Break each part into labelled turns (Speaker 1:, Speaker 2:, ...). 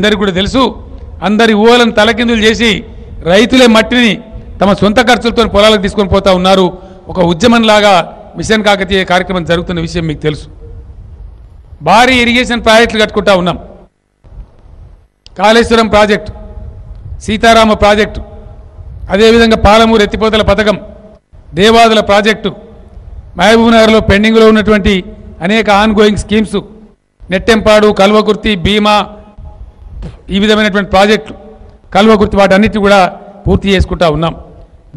Speaker 1: అందరికి కూడా తెలుసు అందరి ఊహలను తలకిందులు చేసి రైతులే మట్టిని తమ సొంత ఖర్చులతో పొలాలకు తీసుకొని పోతా ఉన్నారు. ఒక ఉద్యమంలాగా మిషన్ కాకతీయ కార్యక్రమం జరుగుతున్న విషయం మీకు తెలుసు. భారీ ఇరిగేషన్ ప్రాజెక్టులు కట్టుకుంటా ఉన్నాం. కాళేశ్వరం ప్రాజెక్టు సీతారామ ప్రాజెక్టు అదేవిధంగా పాలమూరు ఎత్తిపోతల పథకం దేవాదుల ప్రాజెక్టు మహబూబ్నగర్లో పెండింగ్లో ఉన్నటువంటి అనేక ongoing schemes Nettempadu Kalwakurthy Bhima ఈ విధమైనటువంటి ప్రాజెక్టులు కల్వకుర్తి వాటన్నిటి కూడా పూర్తి చేసుకుంటా ఉన్నాం.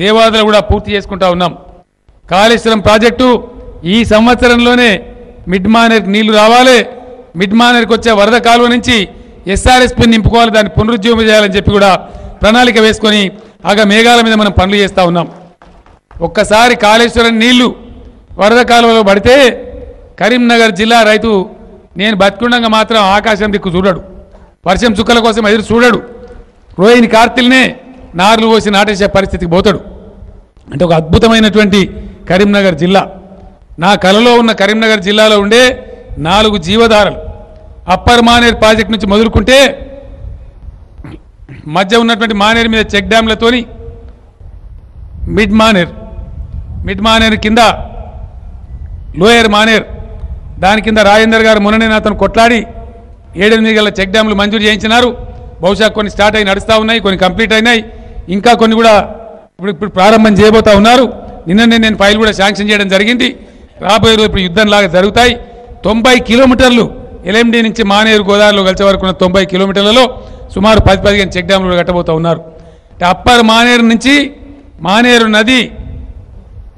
Speaker 1: దేవాదులు కూడా పూర్తి చేసుకుంటా ఉన్నాం. కాళేశ్వరం ప్రాజెక్టు ఈ సంవత్సరంలోనే మిడ్ మానేర్కి నీళ్ళు రావాలి. మిడ్ మానేర్కి వచ్చే వరద కాలువ నుంచి ఎస్ఆర్ఎస్పి నింపుకోవాలి. దాన్ని పునరుజ్జీవం చేయాలని చెప్పి కూడా ప్రణాళిక వేసుకొని ఆగా మేఘాల మీద మనం పనులు చేస్తూ ఉన్నాం. ఒక్కసారి కాళేశ్వరం నీళ్ళు వరద కాలువలో పడితే కరీంనగర్ జిల్లా రైతు నేను బతికుండగా మాత్రం ఆకాశం దిక్కు చూడడు. వర్షం చుక్కల కోసం ఎదురు చూడడు. రోహిణి కార్తీల్నే నార్లు పోసి నాటేసే పరిస్థితికి పోతాడు. అంటే ఒక అద్భుతమైనటువంటి కరీంనగర్ జిల్లా. నా కలలో ఉన్న కరీంనగర్ జిల్లాలో ఉండే నాలుగు జీవధారలు. అప్పర్ మానేర్ ప్రాజెక్ట్ నుంచి మొదలుకుంటే మధ్య ఉన్నటువంటి మానేరు మీద చెక్ డ్యాంలతోని మిడ్ మానేర్ మిడ్ మానేర్ కింద లోయర్ మానేర్. దాని కింద రాజేందర్ గారు మొన్ననే అతను కొట్లాడి ఏడెనిమిది గల చెక్ డ్యాంలు మంజూరు చేయించినారు. బహుశా కొన్ని స్టార్ట్ అయి నడుస్తూ ఉన్నాయి కొన్ని కంప్లీట్ అయినాయి. ఇంకా కొన్ని కూడా ఇప్పుడు ఇప్పుడు ప్రారంభం చేయబోతా ఉన్నారు. నిన్ననే నేను ఫైల్ కూడా శాంక్షన్ చేయడం జరిగింది. రాబోయే రోజు ఇప్పుడు యుద్ధంలాగా జరుగుతాయి. తొంభై కిలోమీటర్లు ఎల్ఎండి నుంచి మానేరు గోదావరిలో కలిసే వరకు ఉన్న తొంభై కిలోమీటర్లలో సుమారు పది పదిహేను చెక్ డ్యాంలు కట్టబోతూ ఉన్నారు. అప్పర్ మానేరు నుంచి మానేరు నది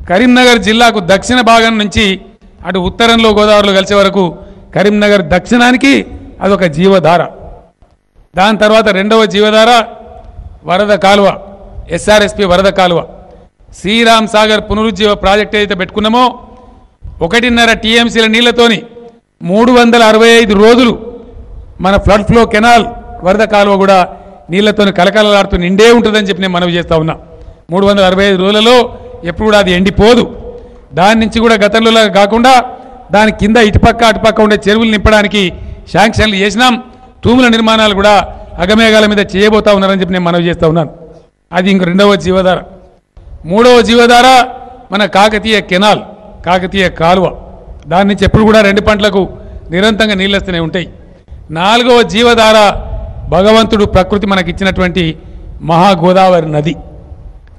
Speaker 1: కరీంనగర్ జిల్లాకు దక్షిణ భాగం నుంచి అటు ఉత్తరంలో గోదావరిలో కలిసే వరకు కరీంనగర్ దక్షిణానికి అదొక జీవధార. దాని తర్వాత రెండవ జీవధార వరద కాలువ ఎస్ఆర్ఎస్పి వరద కాలువ. శ్రీరామ్ సాగర్ పునరుజ్జీవ ప్రాజెక్ట్ ఏదైతే పెట్టుకున్నామో ఒకటిన్నర టీఎంసీల నీళ్ళతోని మూడు వందల అరవై ఐదు రోజులు మన ఫ్లడ్ ఫ్లో కెనాల్ వరద కాలువ కూడా నీళ్ళతో కలకలలాడుతూ నిండే ఉంటుందని చెప్పి నేను మనవి చేస్తా ఉన్నా. మూడు వందల అరవై ఐదు రోజులలో ఎప్పుడు కూడా అది ఎండిపోదు. దాని నుంచి కూడా గతంలో కాకుండా దాని కింద ఇటుపక్క అటుపక్క ఉండే చెరువులు నింపడానికి శాంక్షన్లు చేసినాం. తూముల నిర్మాణాలు కూడా అగమేఘాల మీద చేయబోతా ఉన్నారని చెప్పి నేను మనవి చేస్తూ ఉన్నాను. అది ఇంక రెండవ జీవధార. మూడవ జీవధార మన కాకతీయ కెనాల్ కాకతీయ కాలువ. దాని నుంచి ఎప్పుడు కూడా రెండు పంటలకు నిరంతరంగా నీళ్ళు వస్తూనే ఉంటాయి. నాలుగవ జీవధార భగవంతుడు ప్రకృతి మనకిచ్చినటువంటి మహాగోదావరి నది.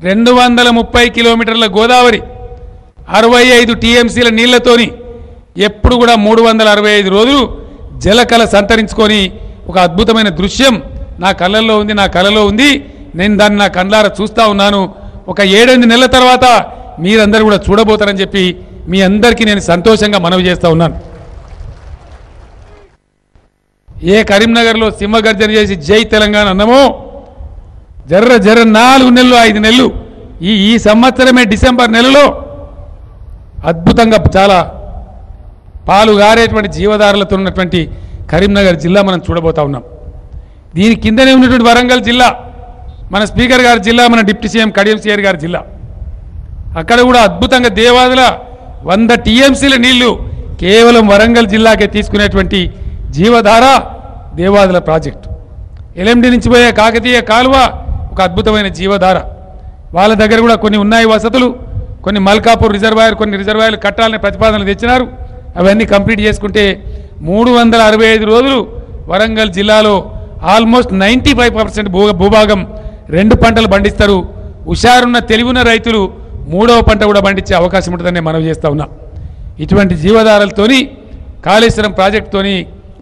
Speaker 1: రెండు వందల ముప్పై కిలోమీటర్ల గోదావరి అరవై ఐదు టీఎంసీల నీళ్ళతోని ఎప్పుడు కూడా మూడు వందల అరవై ఐదు రోజులు జలకళ సంతరించుకొని ఒక అద్భుతమైన దృశ్యం నా కళ్ళల్లో ఉంది నా కళలో ఉంది. నేను దాన్ని నా కండ్లారా చూస్తా ఉన్నాను. ఒక ఏడెనిమిది నెలల తర్వాత మీరందరూ కూడా చూడబోతారని చెప్పి మీ అందరికీ నేను సంతోషంగా మనవి చేస్తూ ఉన్నాను. ఏ కరీంనగర్లో సింహగర్జన చేసి జై తెలంగాణ అన్నమో జర్ర జర్ర నాలుగు నెలలు ఐదు నెలలు. ఈ ఈ సంవత్సరమే డిసెంబర్ నెలలో అద్భుతంగా చాలా పాలు గారేటువంటి జీవధారలతో ఉన్నటువంటి కరీంనగర్ జిల్లా మనం చూడబోతా ఉన్నాం. దీని కిందనే ఉన్నటువంటి వరంగల్ జిల్లా మన స్పీకర్ గారి జిల్లా మన డిప్యూటీ సీఎం కడియం సీఆర్ గారి జిల్లా. అక్కడ కూడా అద్భుతంగా దేవాదుల వంద టీఎంసీల నీళ్ళు కేవలం వరంగల్ జిల్లాకే తీసుకునేటువంటి జీవధార దేవాదుల ప్రాజెక్టు. ఎల్ఎండి నుంచి పోయే కాకతీయ కాలువ ఒక అద్భుతమైన జీవధార. వాళ్ళ దగ్గర కూడా కొన్ని ఉన్నాయి వసతులు కొన్ని మల్కాపూర్ రిజర్వాయర్ కొన్ని రిజర్వాయర్లు కట్టాలని ప్రతిపాదనలు తెచ్చినారు. అవన్నీ కంప్లీట్ చేసుకుంటే మూడు వందల అరవై ఐదు రోజులు వరంగల్ జిల్లాలో ఆల్మోస్ట్ నైంటీ ఫైవ్ పర్సెంట్ భూ భూభాగం రెండు పంటలు పండిస్తారు. హుషారున్న తెలివిన రైతులు మూడవ పంట కూడా పండించే అవకాశం ఉంటుందని మనవి చేస్తూ ఉన్నా. ఇటువంటి జీవధారలతోని కాళేశ్వరం ప్రాజెక్టుతోని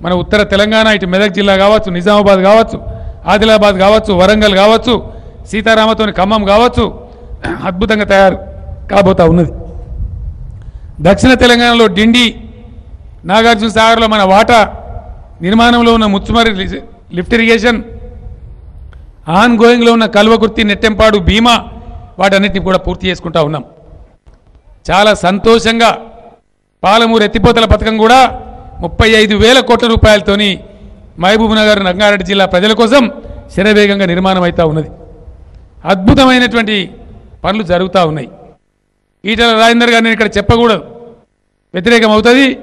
Speaker 1: మన ఉత్తర తెలంగాణ ఇటు మెదక్ జిల్లా కావచ్చు నిజామాబాద్ కావచ్చు ఆదిలాబాద్ కావచ్చు వరంగల్ కావచ్చు సీతారామతోని ఖమ్మం కావచ్చు అద్భుతంగా తయారు కాబోతా ఉన్నది. దక్షిణ తెలంగాణలో డిండి నాగార్జున సాగర్లో మన వాటా నిర్మాణంలో ఉన్న ముచ్చుమరి లి- లిఫ్ట్ ఇరిగేషన్ ఆన్ గోయింగ్లో ఉన్న కల్వకుర్తి నెట్టెంపాడు భీమా వాటన్నిటిని కూడా పూర్తి చేసుకుంటా ఉన్నాం. చాలా సంతోషంగా పాలమూరు ఎత్తిపోతల పథకం కూడా ముప్పై ఐదు వేల కోట్ల రూపాయలతోని మహబూబ్ నగర్ రంగారెడ్డి జిల్లా ప్రజల కోసం శరవేగంగా నిర్మాణం అవుతూ ఉన్నది. అద్భుతమైనటువంటి పనులు జరుగుతూ ఉన్నాయి. ఈటల రాజేందర్ గారు నేను ఇక్కడ చెప్పకూడదు. వ్యతిరేకం అవుతుంది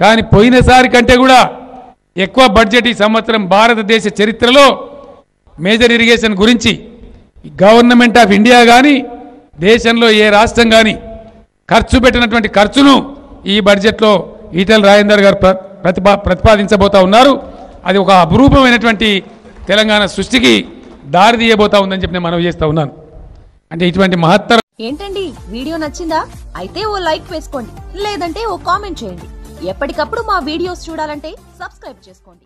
Speaker 1: కానీ పోయినసారి కంటే కూడా ఎక్కువ బడ్జెట్ ఈ సంవత్సరం భారతదేశ చరిత్రలో మేజర్ ఇరిగేషన్ గురించి గవర్నమెంట్ ఆఫ్ ఇండియా కానీ దేశంలో ఏ రాష్ట్రం కానీ ఖర్చు పెట్టినటువంటి ఖర్చును ఈ బడ్జెట్లో ఈటెల రాజేందర్ గారు ప్ర- ప్రతిపా ప్రతిపాదించబోతా ఉన్నారు. అది ఒక అపురూపమైనటువంటి తెలంగాణ సృష్టికి దారి తీయబోతా ఉందని చెప్పి నేను మనవి చేస్తా ఉన్నాను. అంటే ఇటువంటి మహత్తర
Speaker 2: ఏంటండి? వీడియో నచ్చిందా? అయితే ఓ లైక్ వేసుకోండి. లేదంటే ఓ కామెంట్ చేయండి. ఎప్పటికప్పుడు మా వీడియోస్ చూడాలంటే సబ్స్క్రైబ్ చేసుకోండి.